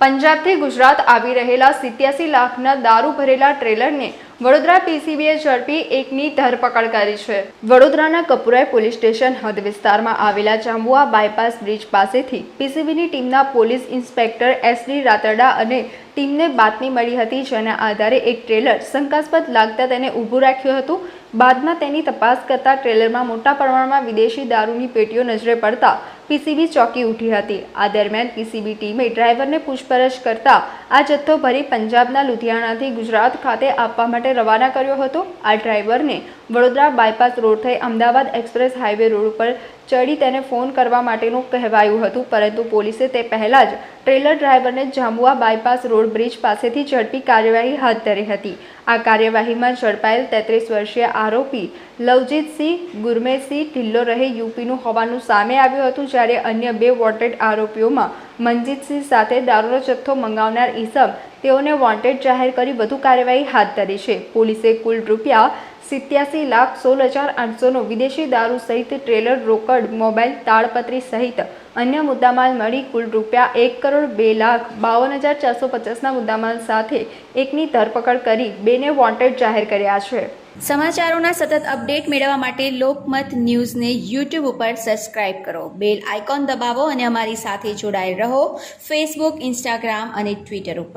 પંજાબથી ગુજરાત આવી રહેલા સિત્યાસી લાખના દારૂ ભરેલા ટ્રેલરને વડોદરા પીસીબીએ ઝડપી એકની ધરપકડ કરી છે. વડોદરાના કપુરાય પોલીસ સ્ટેશન હદ વિસ્તારમાં આવેલા જાંબુઆ બાયપાસ બ્રિજ પાસેથી પીસીબીની ટીમના પોલીસ ઇન્સ્પેક્ટર એસડી રાતરડા અને ટીમને બાતમી મળી હતી, જેના આધારે એક ટ્રેલર શંકાસ્પદ લાગતા તેને ઊભું રાખ્યું હતું. બાદમાં તેની તપાસ કરતા ટ્રેલરમાં મોટા પ્રમાણમાં વિદેશી દારૂની પેટીઓ નજરે પડતા પીસીબી ચોકી ઉઠી હતી. આ દરમિયાન પીસીબી ટીમે ડ્રાઈવરને પૂછપરછ કરતા આ જથ્થો ભરી પંજાબના લુધિયાણાથી ગુજરાત ખાતે આપવા માટે રવાના કર્યો હતો. આ ડ્રાઈવરને વડોદરા બાયપાસ રોડ થઈ અમદાવાદ એક્સપ્રેસ હાઈવે રોડ ઉપર ચડી તેને ફોન કરવા માટેનું કહેવાયું હતું. પરંતુ પોલીસે તે પહેલાં જ ટ્રેલર ડ્રાઈવરને જાંબુઆ બાયપાસ રોડ બ્રિજ પાસેથી ઝડપી કાર્યવાહી હાથ ધરી હતી. આ કાર્યવાહીમાં ઝડપાયેલ તેત્રીસ વર્ષીય આરોપી લવજીતસિંહ ગુરમેસિંહ ઢિલ્લો રહે યુપીનું હોવાનું સામે આવ્યું હતું, જ્યારે અન્ય બે વોન્ટેડ આરોપીઓમાં મનજીતસિંહ સાથે દારૂનો જથ્થો મંગાવનાર ઈસમ તેઓને વોન્ટેડ જાહેર કરી વધુ કાર્યવાહી હાથ ધરી છે. પોલીસે કુલ રૂપિયા સિત્યાસી લાખ સોળ હજાર આઠસોનો વિદેશી દારૂ સહિત ટ્રેલર, રોકડ, મોબાઈલ તાળપત્રી સહિત અન્ય મુદ્દામાલ મળી કુલ રૂપિયા એક કરોડ બે લાખ બાવન હજાર ચારસો પચાસના મુદ્દામાલ સાથે એકની ધરપકડ કરી બેને વોન્ટેડ જાહેર કર્યા છે. સમાચારોના સતત અપડેટ મેળવવા માટે લોકમત ન્યૂઝને યુટ્યુબ ઉપર સબસ્ક્રાઇબ કરો. બેલ આઇકોન દબાવો અને અમારી સાથે જોડાયેલ રહો. ફેસબુક ઇન્સ્ટાગ્રામ અને ટ્વિટર ઉપર.